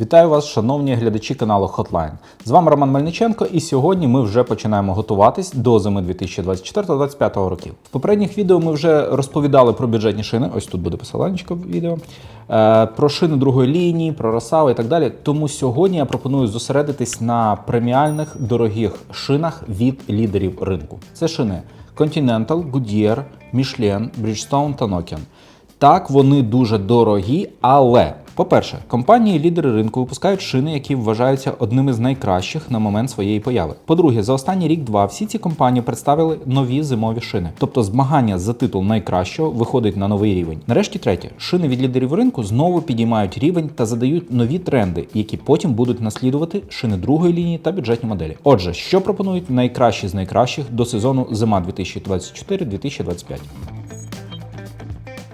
Вітаю вас, шановні глядачі каналу Hotline. З вами Роман Мельниченко, і сьогодні ми вже починаємо готуватись до зими 2024-2025 років. В попередніх відео ми вже розповідали про бюджетні шини. Ось тут буде посилання в відео. е, Про шини другої лінії, про розсави і так далі. Тому сьогодні я пропоную зосередитись на преміальних дорогих шинах від лідерів ринку. Це шини Continental, Goodyear, Michelin, Bridgestone та Nokian. Так, вони дуже дорогі, але по-перше, компанії-лідери ринку випускають шини, які вважаються одними з найкращих на момент своєї появи. По-друге, за останній рік-два всі ці компанії представили нові зимові шини. Тобто змагання за титул найкращого виходить на новий рівень. Нарешті, третє, шини від лідерів ринку знову підіймають рівень та задають нові тренди, які потім будуть наслідувати шини другої лінії та бюджетні моделі. Отже, що пропонують найкращі з найкращих до сезону зима 2024-2025?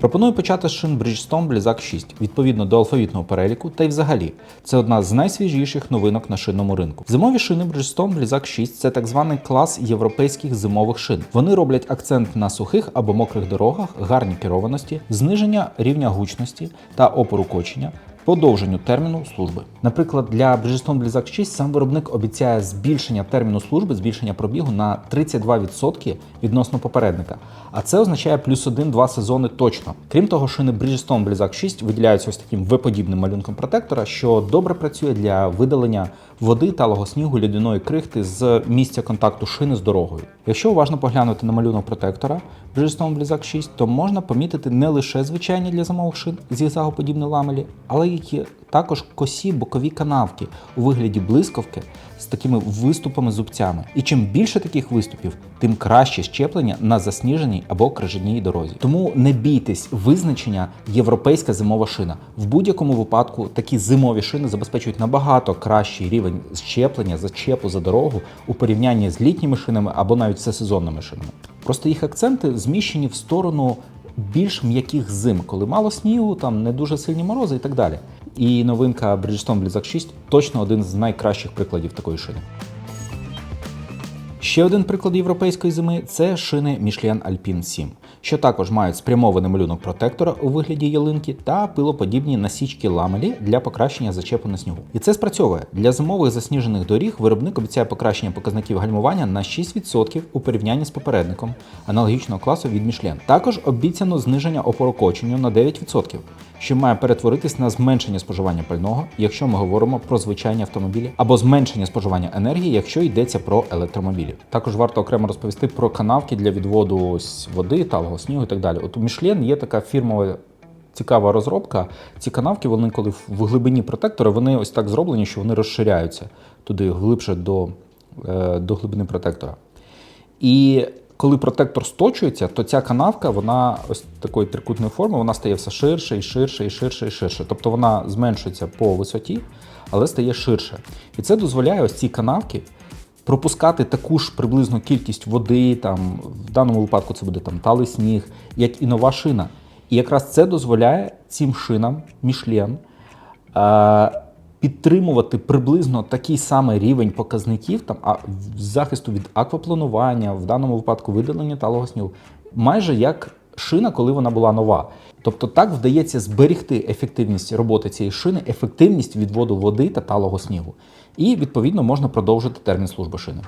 Пропоную почати з шин Bridgestone Blizzak 6 відповідно до алфавітного переліку, та й взагалі це одна з найсвіжіших новинок на шинному ринку. Зимові шини Bridgestone Blizzak 6 це так званий клас європейських зимових шин. Вони роблять акцент на сухих або мокрих дорогах, гарній керованості, зниження рівня гучності та опору кочення. Подовженню терміну служби. Наприклад, для Bridgestone Blizzak 6 сам виробник обіцяє збільшення терміну служби, збільшення пробігу на 32% відносно попередника. А це означає плюс 1-2 сезони точно. Крім того, шини Bridgestone Blizzak 6 виділяються ось таким V-подібним малюнком протектора, що добре працює для видалення води, талого снігу, лідяної крихти з місця контакту шини з дорогою. Якщо уважно поглянути на малюнок протектора Bridgestone Blizzak 6, то можна помітити не лише звичайні для зимових шин зігзагоподібні ламелі, але й також косі бокові канавки у вигляді блискавки з такими виступами зубцями. І чим більше таких виступів, тим краще щеплення на засніженій або крижаній дорозі. Тому не бійтесь визначення європейська зимова шина. В будь-якому випадку такі зимові шини забезпечують набагато кращий рівень щеплення, зачепу за дорогу у порівнянні з літніми шинами або навіть всесезонними шинами. Просто їх акценти зміщені в сторону більш м'яких зим, коли мало снігу, там не дуже сильні морози і так далі. І новинка Bridgestone Blizzak 6 точно один з найкращих прикладів такої шини. Ще один приклад європейської зими це шини Michelin Alpine 7, що також мають спрямований малюнок протектора у вигляді ялинки та пилоподібні насічки ламелі для покращення зачепу на снігу. І це спрацьовує для зимових засніжених доріг. Виробник обіцяє покращення показників гальмування на 6% у порівнянні з попередником аналогічного класу від Michelin. Також обіцяно зниження опорокоченню на 9%, що має перетворитись на зменшення споживання пального, якщо ми говоримо про звичайні автомобілі, або зменшення споживання енергії, якщо йдеться про електромобілі. Також варто окремо розповісти про канавки для відводу води, талого снігу і так далі. От у Michelin є така фірмова. Цікава розробка. Ці канавки, вони коли в глибині протектора, вони ось так зроблені, що вони розширяються туди глибше до, е, до глибини протектора. І коли протектор сточується, то ця канавка, вона ось такої трикутної форми, вона стає все ширше і ширше, і ширше, і ширше. Тобто вона зменшується по висоті, але стає ширше. І це дозволяє ось ці канавки пропускати таку ж приблизну кількість води, там, в даному випадку це буде там талий сніг, як і нова шина. І якраз це дозволяє цим шинам Michelin, е, підтримувати приблизно такий самий рівень показників там, а, захисту від аквапланування, в даному випадку видалення талого снігу, майже як шина, коли вона була нова. Тобто так вдається зберегти ефективність роботи цієї шини, ефективність відводу води та талого снігу. І відповідно можна продовжити термін служби шини.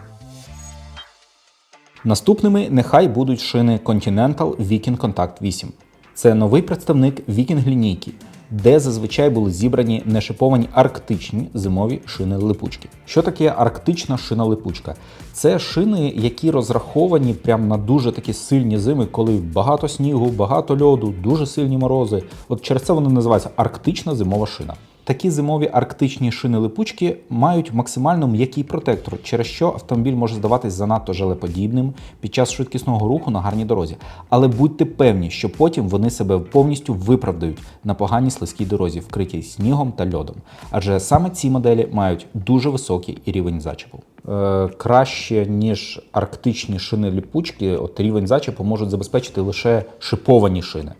Наступними нехай будуть шини Continental Viking Contact 8. Це новий представник Viking лінійки, де зазвичай були зібрані нешиповані арктичні зимові шини липучки. Що таке арктична шина липучка? Це шини, які розраховані прямо на дуже такі сильні зими, коли багато снігу, багато льоду, дуже сильні морози. От через це вони називаються арктична зимова шина. Такі зимові арктичні шини липучки мають максимально м'який протектор, через що автомобіль може здаватись занадто жалеподібним під час швидкісного руху на гарній дорозі. Але будьте певні, що потім вони себе повністю виправдають на поганій слизькій дорозі, вкритій снігом та льодом. Адже саме ці моделі мають дуже високий рівень зачепу. Е, краще ніж арктичні шини липучки, от рівень зачепу можуть забезпечити лише шиповані шини.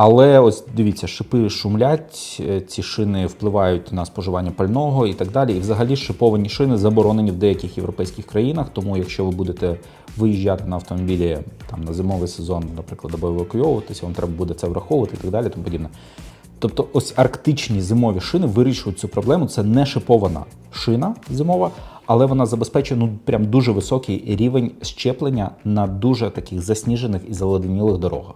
Але ось дивіться, шипи шумлять, е, ці шини впливають на споживання пального і так далі. І взагалі шиповані шини заборонені в деяких європейських країнах. Тому, якщо ви будете виїжджати на автомобілі там на зимовий сезон, наприклад, або евакуйовуватися, вам треба буде це враховувати і так далі. Тому подібне. Тобто, ось арктичні зимові шини вирішують цю проблему. Це не шипована шина зимова, але вона забезпечує ну прям дуже високий рівень щеплення на дуже таких засніжених і заледенілих дорогах.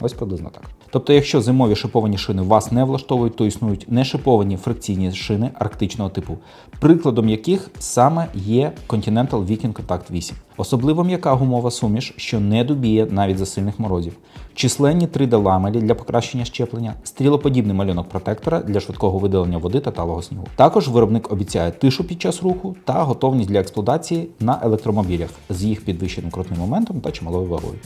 Ось приблизно так. Тобто, якщо зимові шиповані шини вас не влаштовують, то існують нешиповані фрикційні шини арктичного типу, прикладом яких саме є Continental Viking Contact 8. Особливо м'яка гумова суміш, що не дубіє навіть за сильних морозів, численні 3D-ламелі для покращення щеплення, стрілоподібний малюнок протектора для швидкого видалення води та талого снігу. Також виробник обіцяє тишу під час руху та готовність для експлуатації на електромобілях з їх підвищеним крутним моментом та чималою вагою.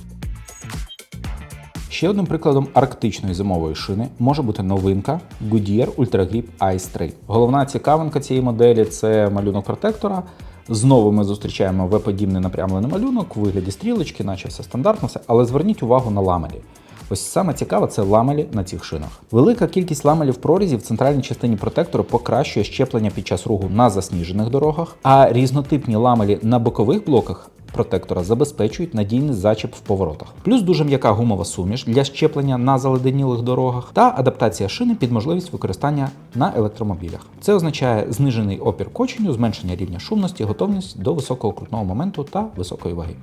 Ще одним прикладом арктичної зимової шини може бути новинка Goodyear Ultra Grip Ice 3. Головна цікавинка цієї моделі це малюнок протектора. Знову ми зустрічаємо V-подібний напрямлений малюнок у вигляді стрілочки, наче все стандартно, все, але зверніть увагу на ламелі. Ось саме цікаве це ламелі на цих шинах. Велика кількість ламелів прорізів в центральній частині протектору покращує щеплення під час руху на засніжених дорогах, а різнотипні ламелі на бокових блоках протектора забезпечують надійний зачеп в поворотах. Плюс дуже м'яка гумова суміш для щеплення на заледенілих дорогах та адаптація шини під можливість використання на електромобілях. Це означає знижений опір коченню, зменшення рівня шумності, готовність до високого крутного моменту та високої ваги.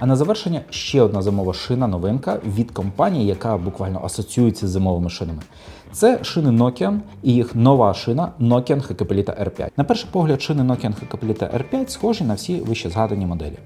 А на завершення ще одна зимова шина новинка від компанії, яка буквально асоціюється з зимовими шинами. Це шини Nokian і їх нова шина Nokian Hakkapeliitta R5. На перший погляд, шини Nokian Hakkapeliitta R5 схожі на всі вище згадані моделі.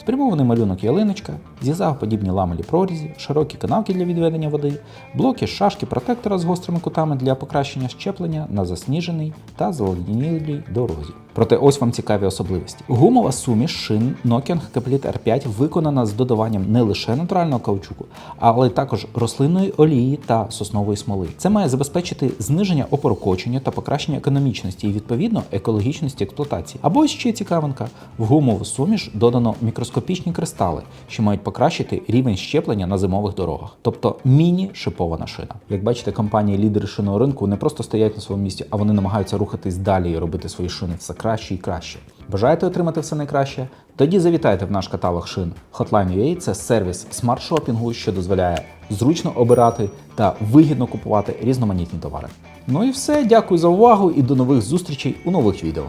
Спрямований малюнок ялиночка, зігзагоподібні ламелі прорізі, широкі канавки для відведення води, блоки, шашки протектора з гострими кутами для покращення щеплення на засніженій та заледенілій дорозі. Проте ось вам цікаві особливості. Гумова суміш шин Nokian Hakkapeliitta R5 виконана з додаванням не лише натурального каучуку, але також рослинної олії та соснової смоли. Це має забезпечити зниження опору кочення та покращення економічності і відповідно екологічності експлуатації. Або ще цікавинка: в гумову суміш додано мікроскопічні кристали, що мають покращити рівень щеплення на зимових дорогах, тобто міні-шипована шина. Як бачите, компанії лідери шинного ринку не просто стоять на своєму місці, а вони намагаються рухатись далі і робити свої шини все краще і краще. Бажаєте отримати все найкраще? Тоді завітайте в наш каталог шин Hotline.ua – це сервіс смарт-шопінгу, що дозволяє зручно обирати та вигідно купувати різноманітні товари. Ну і все, дякую за увагу і до нових зустрічей у нових відео.